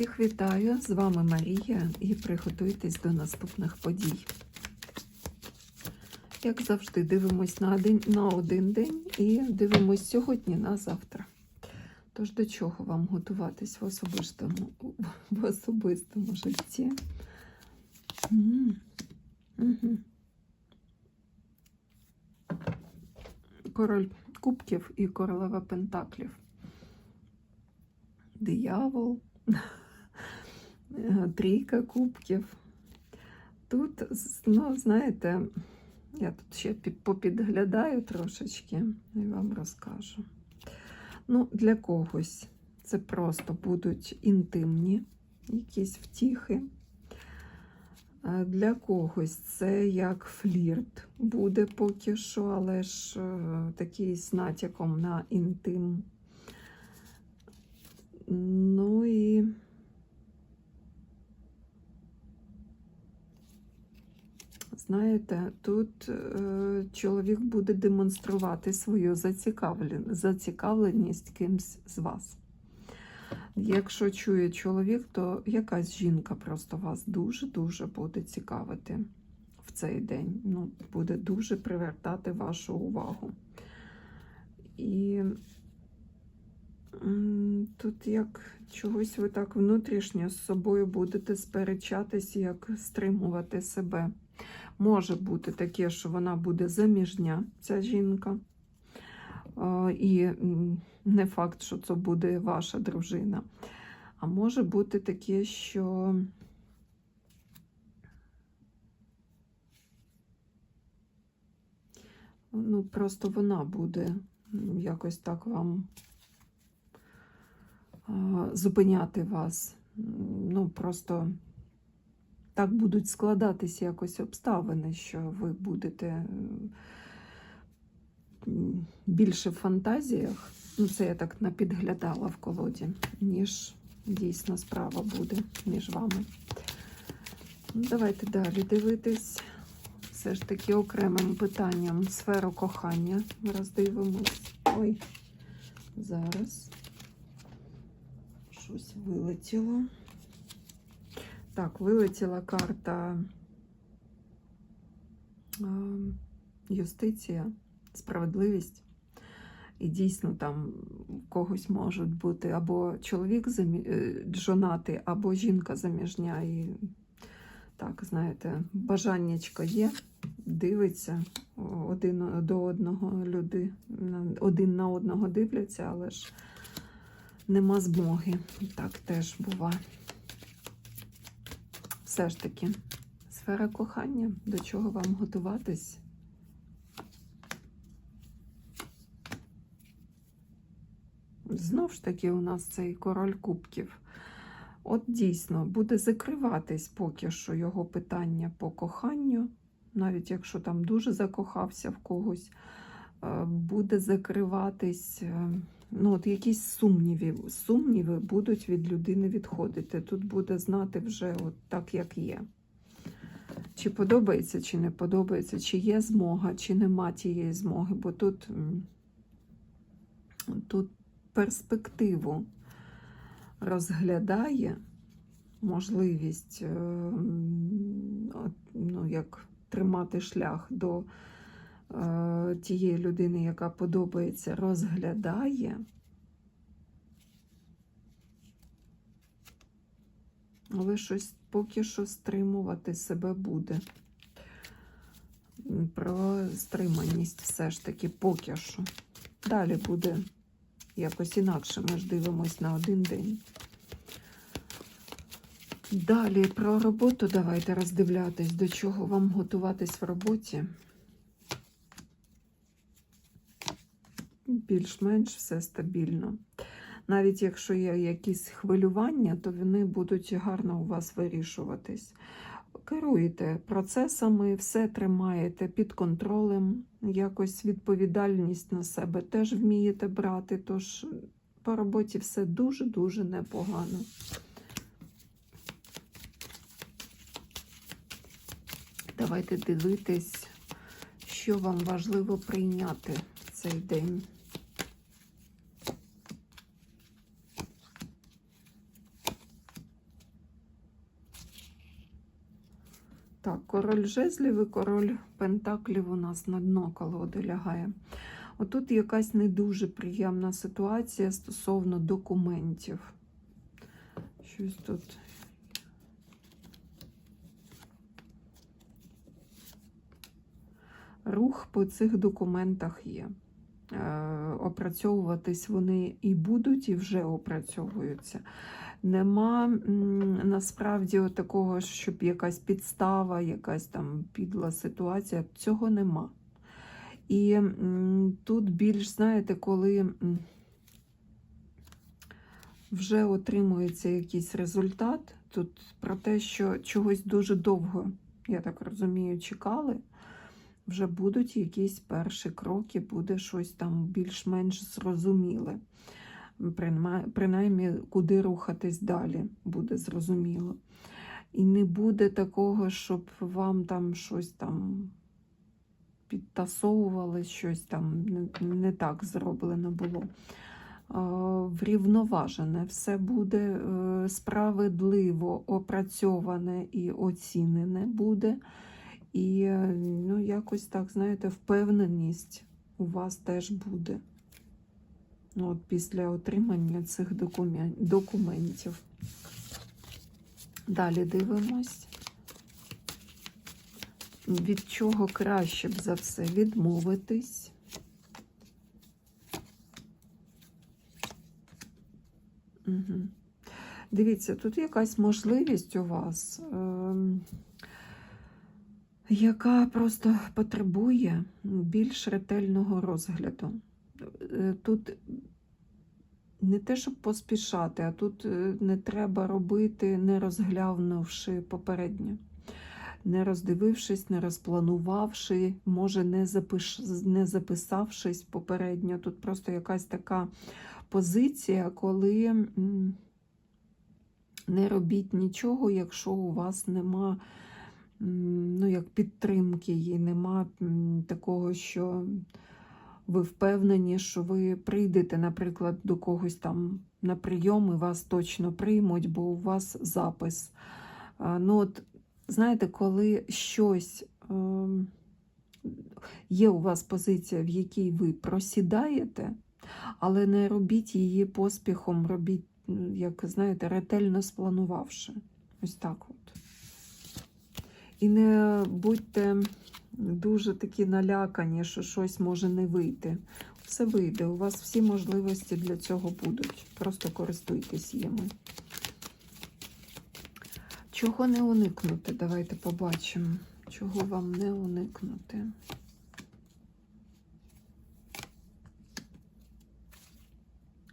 Всіх вітаю! З вами Марія і приготуйтесь до наступних подій. Як завжди, дивимось на один, на один день і дивимось сьогодні на завтра. Тож до чого вам готуватись в особистому, в особистому житті? Мгм. Король кубків і королева пентаклів. Диявол, трійка кубків. Тут, ну, знаєте, я тут ще попідглядаю трошечки і вам розкажу. Ну, для когось це просто будуть інтимні якісь втіхи. Для когось це як флірт буде поки що, але ж е, такий з натяком на інтим. Ну і знаєте, тут е, чоловік буде демонструвати свою зацікавлен- зацікавленість кимсь з вас. Якщо чує чоловік, то якась жінка просто вас дуже-дуже буде цікавити в цей день. Ну, буде дуже привертати вашу увагу. І Тут як чогось ви так внутрішньо з собою будете сперечатись, як стримувати себе. Може бути таке, що вона буде заміжня, ця жінка. І не факт, що це буде ваша дружина. А може бути таке, що ну, просто вона буде якось так вам зупиняти вас. Ну, просто так будуть складатися якось обставини, що ви будете більше в фантазіях. Ну, це я так напідглядала в колоді, ніж дійсно справа буде між вами. Ну, Давайте далі дивитись. Все ж таки окремим питанням сферу кохання роздивимось. Ой, зараз щось вилетіло. Так, вилетіла карта юстиція, справедливість. І дійсно там когось можуть бути або чоловік замі... е, жонатий, або жінка заміжня. І так, знаєте, бажаннячко є, дивиться один до одного люди, один на одного дивляться, але ж нема змоги. Так теж буває. Все ж таки, сфера кохання, до чого вам готуватись? Знов ж таки, у нас цей король кубків. От дійсно буде закриватись поки що його питання по коханню, навіть якщо там дуже закохався в когось, буде закриватись. е, Ну, от якісь сумніви, сумніви будуть від людини відходити. Тут буде знати вже от так, як є. Чи подобається, чи не подобається, чи є змога, чи нема тієї змоги, бо тут, тут перспективу розглядає можливість е, ну, як тримати шлях до е, тієї людини, яка подобається, розглядає. Але щось поки що стримувати себе буде. Про стриманість все ж таки поки що. Далі буде якось інакше. Ми ж дивимось на один день. Далі про роботу давайте роздивлятись, до чого вам готуватись в роботі. Більш-менш все стабільно. Навіть якщо є якісь хвилювання, то вони будуть гарно у вас вирішуватись. Керуєте процесами, все тримаєте під контролем, якось відповідальність на себе теж вмієте брати, тож по роботі все дуже-дуже непогано. Давайте дивитись, що вам важливо прийняти цей день. Так, король жезлів і король пентаклів у нас на дно колоди лягає. Отут якась не дуже приємна ситуація стосовно документів. Щось тут. Рух по цих документах є. Е, Опрацьовуватись вони і будуть, і вже опрацьовуються. Нема насправді такого, щоб якась підстава, якась там підла ситуація. Цього нема. І тут більш, знаєте, коли вже отримується якийсь результат, тут про те, що чогось дуже довго, я так розумію, чекали. Вже будуть якісь перші кроки, буде щось там більш-менш зрозуміле. Принаймні, куди рухатись далі, буде зрозуміло. І не буде такого, щоб вам там щось там підтасовували, щось там не, не так зроблено було. Врівноважене, все буде е, справедливо опрацьоване і оцінене буде. І е, ну, якось так, знаєте, впевненість у вас теж буде. Ну, От після отримання цих документів. Далі дивимось. Від чого краще б за все відмовитись. Угу. Дивіться, тут якась можливість у вас. ем, яка просто потребує більш ретельного розгляду. Е, Тут не те, щоб поспішати, а тут е, не треба робити, не розглянувши попередньо, не роздивившись, не розпланувавши, може, не, запиш... не записавшись попередньо. Тут просто якась така позиція, коли не робіть нічого, якщо у вас нема ну, як підтримки її, нема такого, що ви впевнені, що ви прийдете, наприклад, до когось там на прийом і вас точно приймуть, бо у вас запис. Ну, от, знаєте, коли щось ем, є у вас позиція, в якій ви просідаєте, але не робіть її поспіхом, робіть, як знаєте, ретельно спланувавши. Ось так от. І не будьте дуже такі налякані, що щось може не вийти. Все вийде. У вас всі можливості для цього будуть. Просто користуйтесь їми. Чого не уникнути? Давайте побачимо. Чого вам не уникнути?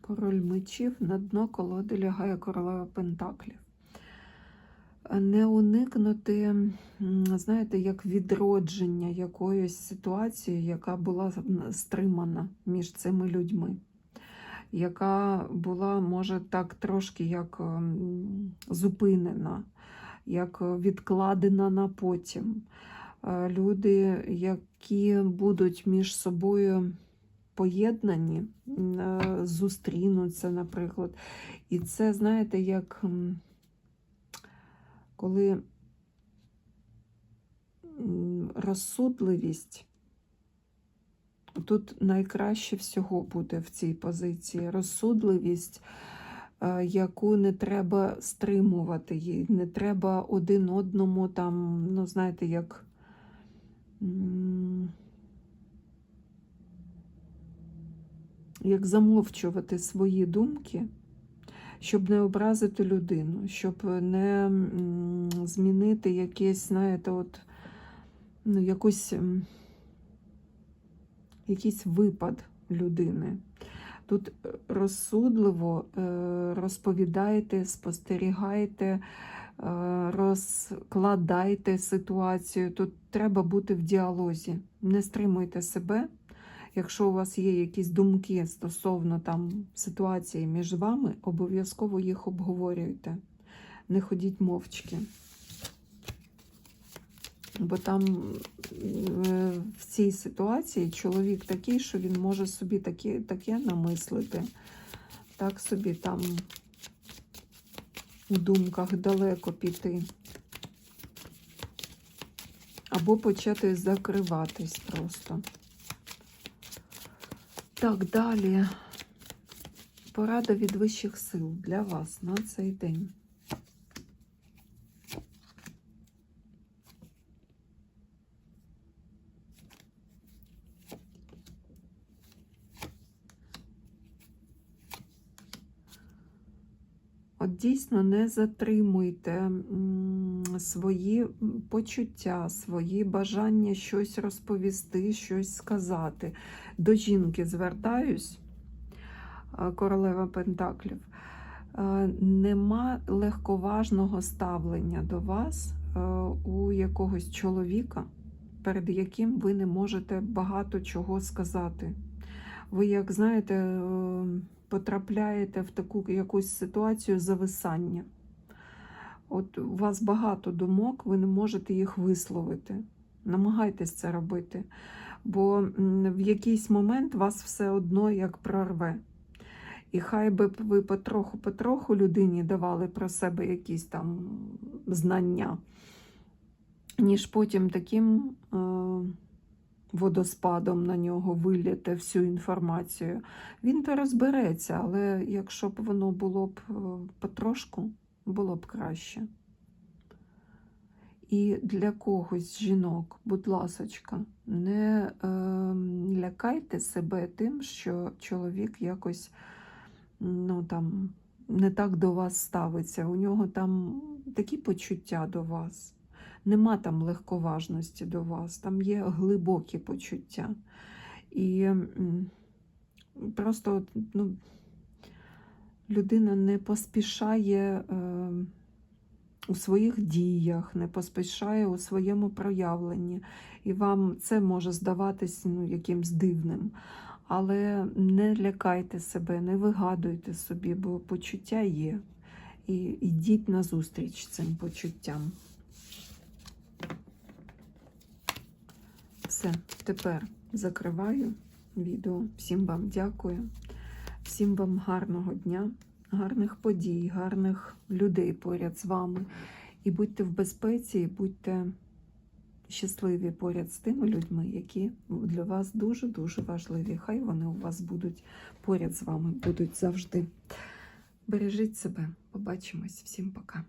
Король мечів на дно колоди лягає королева пентаклів не уникнути, знаєте, як відродження якоїсь ситуації, яка була стримана між цими людьми, яка була, може, так трошки як зупинена, як відкладена на потім. Е, Люди, які будуть між собою поєднані, е, зустрінуться, наприклад. І це, знаєте, як. Коли розсудливість, тут найкраще всього буде в цій позиції розсудливість, е, яку не треба стримувати її, не треба один одному там, ну, знаєте, як. Як замовчувати свої думки, щоб не образити людину, щоб не змінити якесь, знаєте, от, ну, якусь, якийсь випад людини. Тут розсудливо е, розповідайте, спостерігайте, е, розкладайте ситуацію. Тут треба бути в діалозі. Не стримуйте себе. Якщо у вас є якісь думки стосовно там ситуації між вами, обов'язково їх обговорюйте. Не ходіть мовчки. Бо там е, в цій ситуації чоловік такий, що він може собі таке, таке намислити, так собі там у думках далеко піти. або почати закриватись просто. Так, далі. Порада від вищих сил для вас на цей день. От дійсно не затримуйте свої почуття, свої бажання щось розповісти, щось сказати. До жінки звертаюсь, королева Пентаклів. Нема легковажного ставлення до вас у якогось чоловіка, перед яким ви не можете багато чого сказати. Ви, як знаєте, е, потрапляєте в таку якусь ситуацію зависання. От у вас багато думок, ви не можете їх висловити. Намагайтесь це робити, бо в якийсь момент вас все одно як прорве. І хай би ви потроху-потроху людині давали про себе якісь там знання, ніж потім таким е, водоспадом на нього виліте всю інформацію. Він то розбереться, але якщо б воно було б е, потрошку, було б краще. І для когось жінок, будь ласочка, не е, лякайте себе тим, що чоловік якось ну, там, не так до вас ставиться. У нього там такі почуття до вас. Нема там легковажності до вас, там є глибокі почуття. І просто ну, людина не поспішає е, у своїх діях, не поспішає у своєму проявленні. І вам це може здаватись ну, якимсь дивним. Але не лякайте себе, не вигадуйте собі, бо почуття є. І йдіть назустріч цим почуттям. Все, тепер закриваю відео. Всім вам дякую, всім вам гарного дня, гарних подій, гарних людей поряд з вами. І будьте в безпеці, і будьте щасливі поряд з тими людьми, які для вас дуже-дуже важливі. Хай вони у вас будуть поряд з вами, будуть завжди. Бережіть себе, побачимось, всім пока.